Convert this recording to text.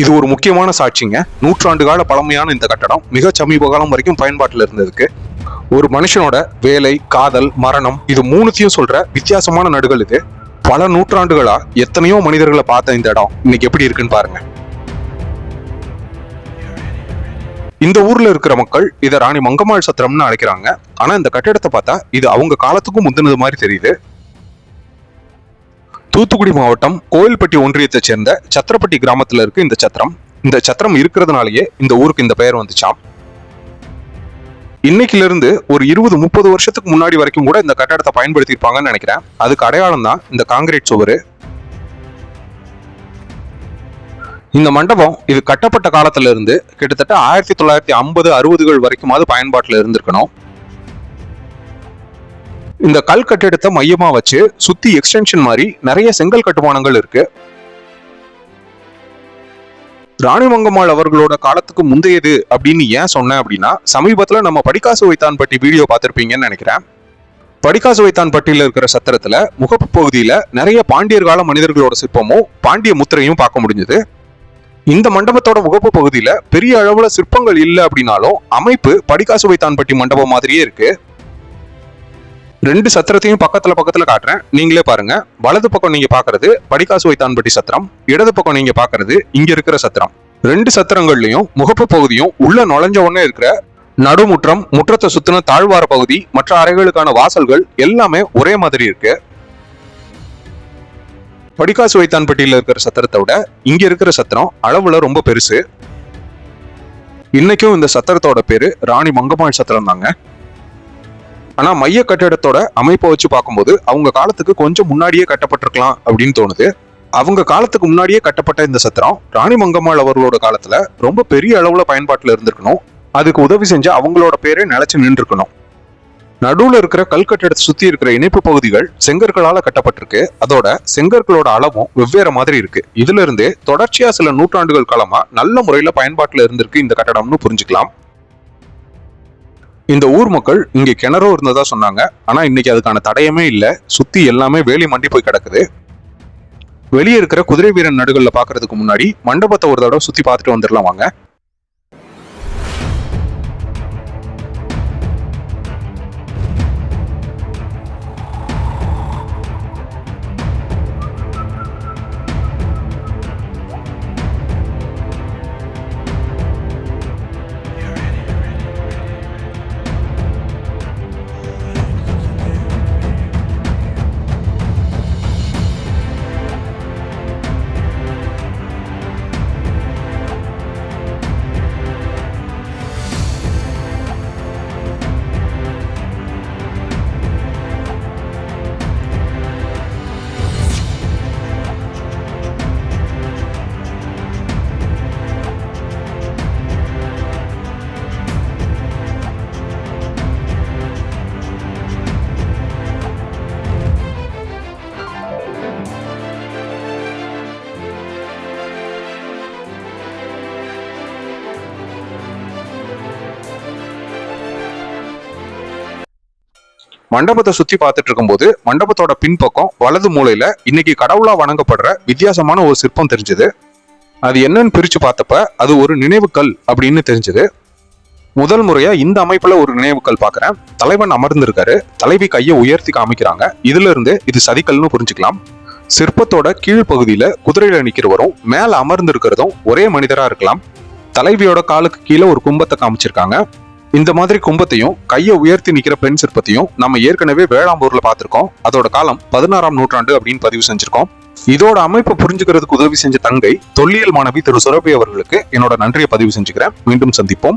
இது ஒரு முக்கியமான சாட்சிங்க. நூற்றாண்டு கால பழமையான இந்த கட்டடம் மிக சமீப காலம் வரைக்கும் பயன்பாட்டில் இருந்ததுக்கு. ஒரு மனுஷனோட வேலை காதல் மரணம் இது மூணுத்தையும் சொல்ற வித்தியாசமான நடுகள் இது. பல நூற்றாண்டுகளா எத்தனையோ மனிதர்களை பார்த்த இந்த இடம். இன்னைக்கு எப்படி இருக்குன்னு பாருங்க. இந்த ஊர்ல இருக்கிற மக்கள் இதை ராணி மங்கம்மாள் சத்திரம்னு அழைக்கிறாங்க. ஆனா இந்த கட்டிடத்தை பார்த்தா இது அவங்க காலத்துக்கும் முந்தினது மாதிரி தெரியுது. தூத்துக்குடி மாவட்டம் கோயில்பட்டி ஒன்றியத்தை சேர்ந்த சத்திரப்பட்டி கிராமத்தில் இருக்கு இந்த சத்திரம். இந்த சத்திரம் இருக்கிறதுனாலயே இந்த ஊருக்கு இந்த பெயர் வந்துச்சாம். இன்னைக்குல இருந்து ஒரு இருபது முப்பது வருஷத்துக்கு முன்னாடி வரைக்கும் கூட இந்த கட்டடத்தை பயன்படுத்தியிருப்பாங்கன்னு நினைக்கிறேன். அதுக்கு அடையாளம் தான் இந்த காங்கிரீட் சுவர். இந்த மண்டபம் இது கட்டப்பட்ட காலத்துல இருந்து கிட்டத்தட்ட ஆயிரத்தி தொள்ளாயிரத்தி ஐம்பது அறுபதுகள் வரைக்குமாவது பயன்பாட்டில் இருந்திருக்கணும். இந்த கல் கட்டிடத்தை மையமா வச்சு சுத்தி எக்ஸ்டென்ஷன் மாதிரி நிறைய செங்கல் கட்டுமானங்கள் இருக்கு. ராணிமங்கம்மாள் அவர்களோட காலத்துக்கு முந்தையது அப்படின்னு ஏன் சொன்னேன் அப்படின்னா சமீபத்தில் நம்ம படிக்காசு வைத்தான் பட்டி வீடியோ பார்த்துருப்பீங்கன்னு நினைக்கிறேன். படிக்காசு வைத்தான் இருக்கிற சத்திரத்தில் முகப்பு பகுதியில் நிறைய பாண்டியர் கால மனிதர்களோட சிற்பமும் பாண்டிய முத்திரையும் பார்க்க முடிஞ்சது. இந்த மண்டபத்தோட முகப்பு பகுதியில் பெரிய அளவில் சிற்பங்கள் இல்லை அப்படின்னாலும் அமைப்பு படிக்காசு வைத்தான் பட்டி மண்டபம் மாதிரியே இருக்குது ரெண்டு சத்திரத்தையும் பக்கத்துல பக்கத்துல காட்டுறேன். நீங்களே பாருங்க. வலது பக்கம் நீங்க பாக்குறது படிக்காசு வைத்தான்பட்டி சத்திரம் இடது பக்கம் நீங்க பாக்குறது இங்க இருக்கிற சத்திரம். ரெண்டு சத்திரங்கள்லயும் முகப்பு பகுதியும் உள்ள நுழைஞ்ச உடனே இருக்கிற நடுமுற்றம் முற்றத்தை சுத்தின தாழ்வார பகுதி மற்ற அறைகளுக்கான வாசல்கள் எல்லாமே ஒரே மாதிரி இருக்கு. படிக்காசு வைத்தான்பட்டியில இருக்கிற சத்திரத்தை விட இங்க இருக்கிற சத்திரம் அளவுல ரொம்ப பெருசு. இன்னைக்கும் இந்த சத்திரத்தோட பேரு ராணி மங்கம்மாள் சத்திரம் தாங்க ஆனா மைய கட்டிடத்தோட அமைப்பை வச்சு பார்க்கும்போது அவங்க காலத்துக்கு கொஞ்சம் முன்னாடியே கட்டப்பட்டிருக்கலாம் அப்படின்னு தோணுது. அவங்க காலத்துக்கு முன்னாடியே கட்டப்பட்ட இந்த சத்திரம் ராணி மங்கம்மாள் அவர்களோட காலத்துல ரொம்ப பெரிய அளவுல பயன்பாட்டில் இருந்திருக்கணும். அதுக்கு உதவி செஞ்ச அவங்களோட பேரே நிலைச்சு நின்றுருக்கணும். நடுவில் இருக்கிற கல்கட்டடத்தை சுத்தி இருக்கிற இணைப்பு பகுதிகள் செங்கற்களால கட்டப்பட்டிருக்கு. அதோட செங்கற்களோட அளவும் வெவ்வேறு மாதிரி இருக்கு. இதுல இருந்தே தொடர்ச்சியா சில நூற்றாண்டுகள் காலமா நல்ல முறையில பயன்பாட்டில் இருந்திருக்கு இந்த கட்டடம்னு புரிஞ்சுக்கலாம். இந்த ஊர் மக்கள் இங்கே கிணறும் இருந்ததா சொன்னாங்க. ஆனால் இன்னைக்கு அதுக்கான தடயமே இல்லை. சுற்றி எல்லாமே வேலி மண்டி போய் கிடக்குது. வெளியே இருக்கிற குதிரை வீரன் நடுகளில் பார்க்கறதுக்கு முன்னாடி மண்டபத்தை ஒரு தடவை சுற்றி பார்த்துட்டு வந்துடலாம் வாங்க. மண்டபத்தை சுத்தி பார்த்துட்டு இருக்கும்போது மண்டபத்தோட பின்பக்கம் வலது மூலையில இன்னைக்கு கடவுளா வணங்கப்படுற வித்தியாசமான ஒரு சிற்பம் தெரிஞ்சது. அது என்னன்னு பிரிச்சு பார்த்தப்ப அது ஒரு நினைவுக்கல் அப்படின்னு தெரிஞ்சது. முதல் முறையா இந்த அமைப்புல ஒரு நினைவுக்கல் பாக்குறேன் தலைவன் அமர்ந்திருக்காரு. தலைவி கையை உயர்த்தி காமிக்கிறாங்க. இதுல இருந்து இது சதிக்கல்னு புரிஞ்சுக்கலாம். சிற்பத்தோட கீழ்ப்பகுதியில குதிரையில நிக்கிறவரும் மேல அமர்ந்திருக்கிறதும் ஒரே மனிதரா இருக்கலாம். தலைவியோட காலுக்கு கீழே ஒரு கும்பத்தை காமிச்சிருக்காங்க. இந்த மாதிரி கும்பத்தையும் கையை உயர்த்தி நிக்கிற பெண் சிற்பத்தையும் நம்ம ஏற்கனவே வேளாம்பூர்ல பார்த்திருக்கோம். அதோட காலம் பதினாறாம் நூற்றாண்டு அப்படின்னு பதிவு செஞ்சிருக்கோம். இதோட அமைப்பை புரிஞ்சுக்கிறதுக்கு உதவி செஞ்ச தங்கை தொல்லியல் மாணவி திரு சுரபி அவர்களுக்கு என்னோட நன்றியை பதிவு செஞ்சுக்கிறேன். மீண்டும் சந்திப்போம்.